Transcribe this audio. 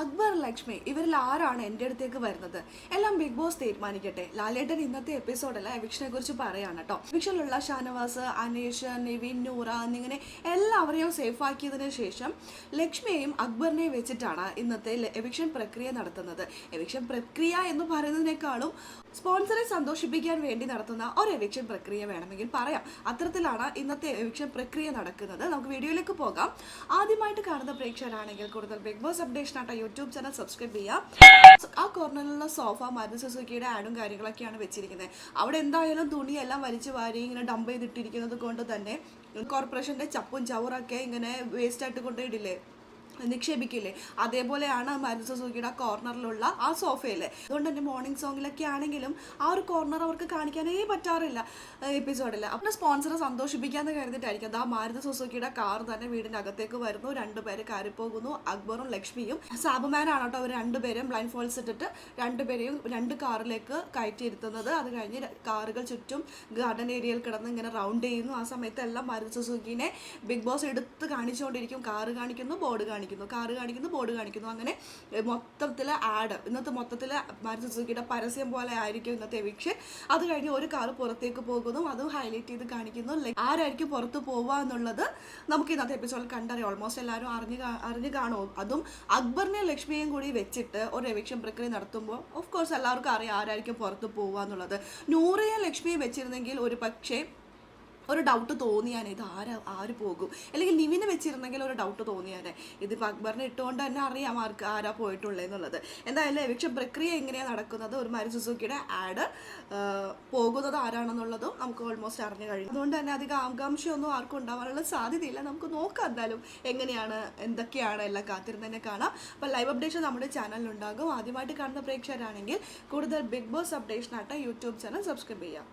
അക്ബർ ലക്ഷ്മി ഇവരിൽ ആരാണ് എന്റെ അടുത്തേക്ക് വരുന്നത്? എല്ലാം ബിഗ് ബോസ് തീരുമാനിക്കട്ടെ. ലാലേട്ടൻ ഇന്നത്തെ എപ്പിസോഡല്ല എവിക്ഷനെ കുറിച്ച് പറയാണ് കേട്ടോ എവിക്ഷനിലുള്ള ഷാനവാസ് അനീഷ് നിവിൻ നൂറ എന്നിങ്ങനെ എല്ലാവരെയും സേഫ് ആക്കിയതിന് ശേഷം ലക്ഷ്മിയെയും അക്ബറിനെയും വെച്ചിട്ടാണ് ഇന്നത്തെ എവിക്ഷൻ പ്രക്രിയ നടത്തുന്നത്. എവിക്ഷൻ പ്രക്രിയ എന്ന് പറയുന്നതിനേക്കാളും സ്പോൺസറെ സന്തോഷിപ്പിക്കാൻ വേണ്ടി നടത്തുന്ന ഒരു എവിക്ഷൻ പ്രക്രിയ വേണമെങ്കിൽ പറയാം. അത്തരത്തിലാണ് ഇന്നത്തെ എവിക്ഷൻ പ്രക്രിയ നടക്കുന്നത്. നമുക്ക് വീഡിയോയിലേക്ക് പോകാം. ആദ്യമായിട്ട് കാണുന്ന പ്രേക്ഷകരാണെങ്കിൽ കൂടുതൽ ബിഗ് ബോസ് അപ്ഡേഷൻ ആയിട്ട് യൂട്യൂബ് ചാനൽ സബ്സ്ക്രൈബ് ചെയ്യാം ആ കോർണറിലുള്ള സോഫ മരുന്ന് സുസുക്കിയുടെ ആഡും കാര്യങ്ങളൊക്കെയാണ് വെച്ചിരിക്കുന്നത്. അവിടെ എന്തായാലും തുണിയെല്ലാം വലിച്ചു വാരി ഇങ്ങനെ ഡംപ് ചെയ്തിട്ടിരിക്കുന്നത് കൊണ്ട് തന്നെ കോർപ്പറേഷന്റെ ചപ്പും ചവറൊക്കെ ഇങ്ങനെ വേസ്റ്റ് ആയിട്ട് കൊണ്ടുപോയിടില്ലേ നിക്ഷേപിക്കില്ലേ? അതേപോലെയാണ് സുസുക്കിയുടെ ആ കോർണറിലുള്ള ആ സോഫയിൽ അതുകൊണ്ട് തന്നെ മോർണിംഗ് സോങ്ങിലൊക്കെ ആണെങ്കിലും ആ ഒരു കോർണർ അവർക്ക് കാണിക്കാനേ പറ്റാറില്ല എപ്പിസോഡിൽ അപ്പം സ്പോൺസറെ സന്തോഷിപ്പിക്കാന്ന് കരുതിയിട്ടായിരിക്കും. അത് ആ മാരുതി സുസുക്കിയുടെ കാർ തന്നെ വീടിന്റെ അകത്തേക്ക് വരുന്നു രണ്ടുപേര് കയറി പോകുന്നു. അക്ബറും ലക്ഷ്മിയും. സാബുമാനാണ് കേട്ടോ അവർ രണ്ടുപേരും ബ്ലൈൻഡ് ഫോൾസ് ഇട്ടിട്ട് രണ്ടുപേരെയും രണ്ട് കാറിലേക്ക് കയറ്റിയിരുത്തുന്നത്. അത് കഴിഞ്ഞ് കാറുകൾ ചുറ്റും ഗാർഡൻ ഏരിയയിൽ കിടന്ന് ഇങ്ങനെ റൗണ്ട് ചെയ്യുന്നു. ആ സമയത്ത് എല്ലാം മാരുതി സുസുക്കിനെ ബിഗ് ബോസ് എടുത്ത് കാണിച്ചുകൊണ്ടിരിക്കും. കാറ് കാണിക്കുന്നു ബോർഡ് കാണിക്കുന്നു. കാറ് കാണിക്കുന്നു ബോർഡ് കാണിക്കുന്നു. അങ്ങനെ മൊത്തത്തിൽ ആഡ് ഇന്നത്തെ മൊത്തത്തിൽ മാരുതി സുസുക്കിയുടെ പരസ്യം പോലെ ആയിരിക്കും ഇന്നത്തെ എവിക്ഷൻ അത് കഴിഞ്ഞ് ഒരു കാറ് പുറത്തേക്ക് പോകുന്നു അതും ഹൈലൈറ്റ് ചെയ്ത് കാണിക്കുന്നു. ആരായിരിക്കും പുറത്ത് പോവുക എന്നുള്ളത് നമുക്ക് ഇന്നത്തെ എപ്പിസോഡിൽ കണ്ടറിയാം. ഓൾമോസ്റ്റ് എല്ലാവരും അറിഞ്ഞു അറിഞ്ഞ് കാണും. അതും അക്ബറിനെ ലക്ഷ്മിയെയും കൂടി വെച്ചിട്ട് ഒരു എവിക്ഷൻ പ്രക്രിയ നടത്തുമ്പോൾ ഓഫ് കോഴ്സ് എല്ലാവർക്കും അറിയാം ആരായിരിക്കും പുറത്ത് പോവുക എന്നുള്ളത്. നൂറയും ലക്ഷ്മിയെ വെച്ചിരുന്നെങ്കിൽ ഒരു പക്ഷേ ഒരു ഡൗട്ട് തോന്നിയാനെ ഇത് ആരാ ആര് പോകും? അല്ലെങ്കിൽ നിവിനെ വെച്ചിരുന്നെങ്കിൽ ഒരു ഡൗട്ട് തോന്നിയാനെ. ഇതിപ്പോൾ അക്ബറിനെ ഇട്ടുകൊണ്ട് തന്നെ അറിയാം ആർക്ക് ആരാ പോയിട്ടുള്ളതെന്നുള്ളത് എന്തായാലും എവിക്ഷൻ പ്രക്രിയ എങ്ങനെയാണ് നടക്കുന്നത്? ഒരു മരു സുസുക്കിയുടെ ആഡ് പോകുന്നത് ആരാണെന്നുള്ളതും നമുക്ക് ഓൾമോസ്റ്റ് അറിഞ്ഞു കഴിയും അതുകൊണ്ട് തന്നെ അധികം ആകാംക്ഷയൊന്നും ആർക്കും ഉണ്ടാവാനുള്ള സാധ്യതയില്ല. നമുക്ക് നോക്കാം എന്തായാലും എങ്ങനെയാണ് എന്തൊക്കെയാണ് എല്ലാം കാത്തിരുന്ന് തന്നെ കാണാം. അപ്പോൾ ലൈവ് അപ്ഡേഷൻ നമ്മുടെ ചാനലിലുണ്ടാകും ആദ്യമായിട്ട് കാണുന്ന പ്രേക്ഷകരാണെങ്കിൽ കൂടുതൽ ബിഗ് ബോസ് അപ്ഡേഷനായിട്ട് യൂട്യൂബ് ചാനൽ സബ്സ്ക്രൈബ് ചെയ്യാം.